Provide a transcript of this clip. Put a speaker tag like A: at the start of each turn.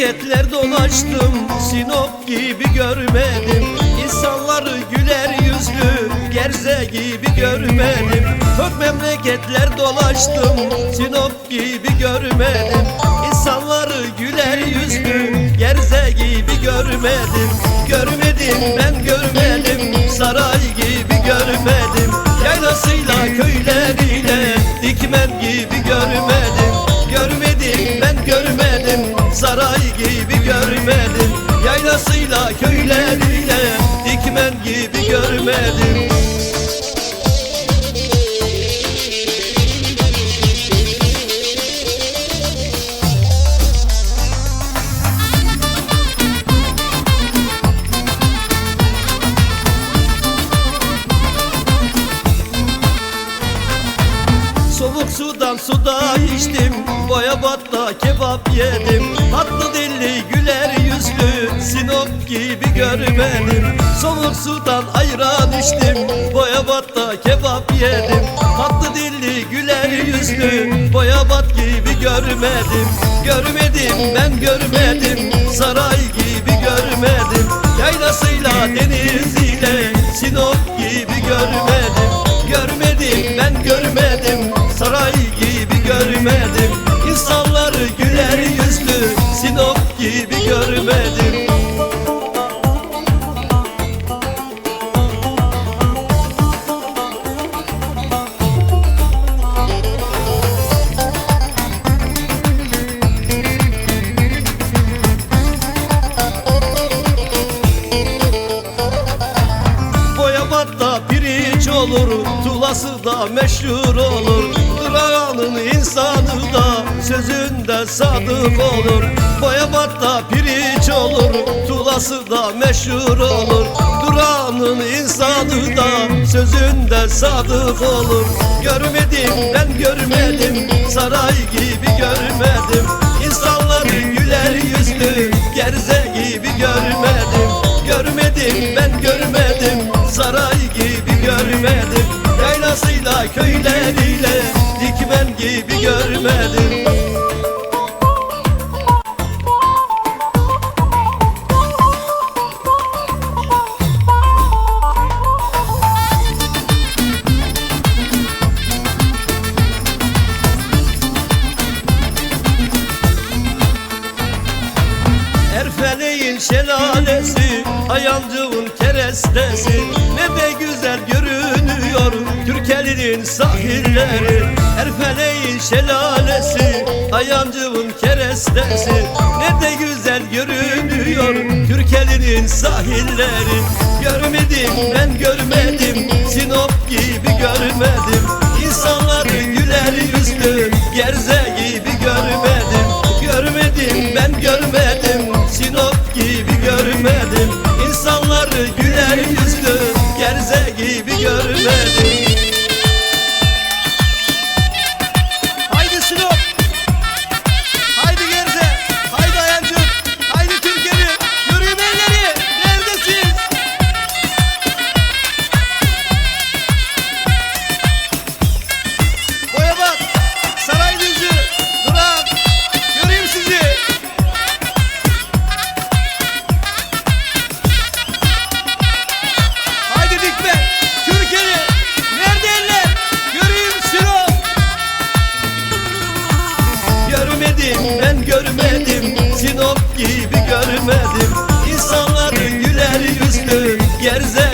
A: memleketler dolaştım Sinop gibi görmedim. İnsanları güler yüzlü Gerze gibi görmedim. Çok memleketler dolaştım Sinop gibi görmedim. İnsanları güler yüzlü Gerze gibi görmedim. Görmedim ben görmedim. Saray gibi görmedim Saray gibi görmedim. Yaylasıyla köyleriyle Dikmen gibi görmedim Soğuk sudan suda içtim. Boya batta kebap yedim. Tatlı dilli güler yüzlü Sinop gibi görmedim. Soğuk sudan ayran içtim. Boya batta kebap yedim. Tatlı dilli güler yüzlü Boya bat gibi görmedim. Görmedim ben görmedim. Saray gibi görmedim. Yaylasıyla deniziyle Sinop gibi görmedim. Görmedim ben görmedim Saray gibi görmedim. İnsanları güler yüzlü Sinop gibi görmedim. Olur Tulası da meşhur olur Durağanın insanı da Sözünde sadık olur. Boyabat'ta pirinç olur Tulası da meşhur olur. Durağanın insanı da Sözünde sadık olur. Görmedim ben görmedim Saray gibi görmedim. İnsanları güler yüzlü Gerze gibi görmedim. Görmedim ben görmedim Saray gibi görmedim. Yaylasıyla köyleriyle gibi görmedim. Erfeleğin şelalesi Ayancı'nın kerestesi Ne de güzel Türkeli'nin sahilleri Erfeleğin şelalesi Ayancı'nın kerestesi. Ne de güzel görünüyor Türkeli'nin sahilleri. Görmedim ben görmedim Sinop gibi görmedim gibi görmedim. İnsanları güler yüzlü Gerze